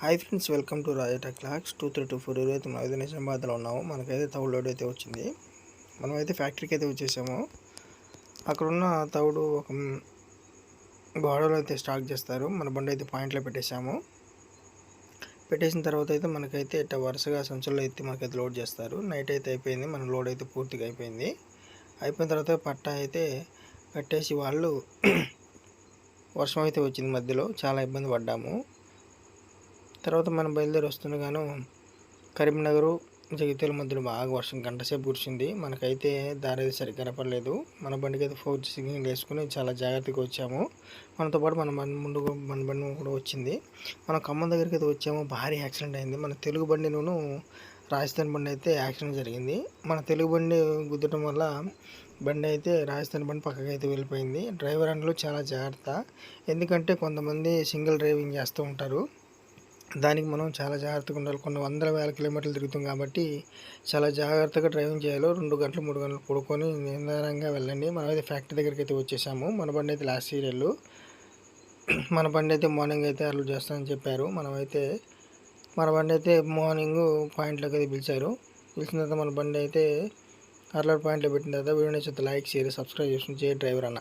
Hi friends welcome to రాజటా clocks two three two four ఇరవై తొమ్మిది ఐదు నిజామాబాద్లో ఉన్నాము. మనకైతే తౌడు లోడ్ అయితే వచ్చింది. మనమైతే ఫ్యాక్టరీకి అయితే వచ్చేసాము. అక్కడ ఉన్న తౌడు ఒక గోడలో అయితే స్టాక్ చేస్తారు. మన బండి అయితే పాయింట్లో పెట్టేశాము. పెట్టేసిన తర్వాత అయితే మనకైతే ఇట్లా వరుసగా సంచుల్లో ఎత్తి మనకైతే లోడ్ చేస్తారు. నైట్ అయితే అయిపోయింది. మన లోడ్ అయితే పూర్తిగా అయిపోయింది. అయిపోయిన తర్వాత పట్ట అయితే కట్టేసి వాళ్ళు వర్షం అయితే వచ్చింది మధ్యలో. చాలా ఇబ్బంది పడ్డాము. తర్వాత మనం బయలుదేరి వస్తుండగాను కరీంనగర్ జగిత్యాల మధ్యలో బాగా వర్షం గంటసేపు కురిసింది. మనకైతే దారి అయితే సరిగ్గా కనపడలేదు. మన బండికి అయితే ఫోర్ సిగ్నల్ వేసుకుని చాలా జాగ్రత్తగా వచ్చాము. మనతో పాటు మన బండి ముందు మన బండి కూడా వచ్చింది. మనం ఖమ్మం దగ్గరికి అయితే వచ్చాము. భారీ యాక్సిడెంట్ అయింది. మన తెలుగు బండిను రాజస్థాన్ బండి అయితే యాక్సిడెంట్ జరిగింది. మన తెలుగు బండి గుద్దటం వల్ల బండి అయితే రాజస్థాన్ బండి పక్కకి అయితే వెళ్ళిపోయింది. డ్రైవర్ అందులో చాలా జాగ్రత్త. ఎందుకంటే కొంతమంది సింగిల్ డ్రైవింగ్ చేస్తూ ఉంటారు. దానికి మనం చాలా జాగ్రత్తగా ఉండాలి. కొన్ని వందల వేల కిలోమీటర్లు తిరుగుతాం కాబట్టి చాలా జాగ్రత్తగా డ్రైవింగ్ చేయాలి రెండు గంటలు మూడు గంటలు పడుకొని నిదానంగా వెళ్ళండి. మనం అయితే ఫ్యాక్టరీ దగ్గరికి అయితే వచ్చేసాము. మన బండి అయితే లాస్ట్ సీరియల్ మన బండి అయితే మార్నింగ్ అయితే అర్లు చేస్తామని చెప్పారు. మనమైతే మన బండి అయితే మార్నింగ్ పాయింట్లోకి అయితే పిలిచారు. పిలిచిన తర్వాత మన బండి అయితే అర్లర్ పాయింట్లో పెట్టిన తర్వాత వీడియో నచ్చితే లైక్ షేర్ సబ్స్క్రైబ్ చేసి డ్రైవర్ అన్న.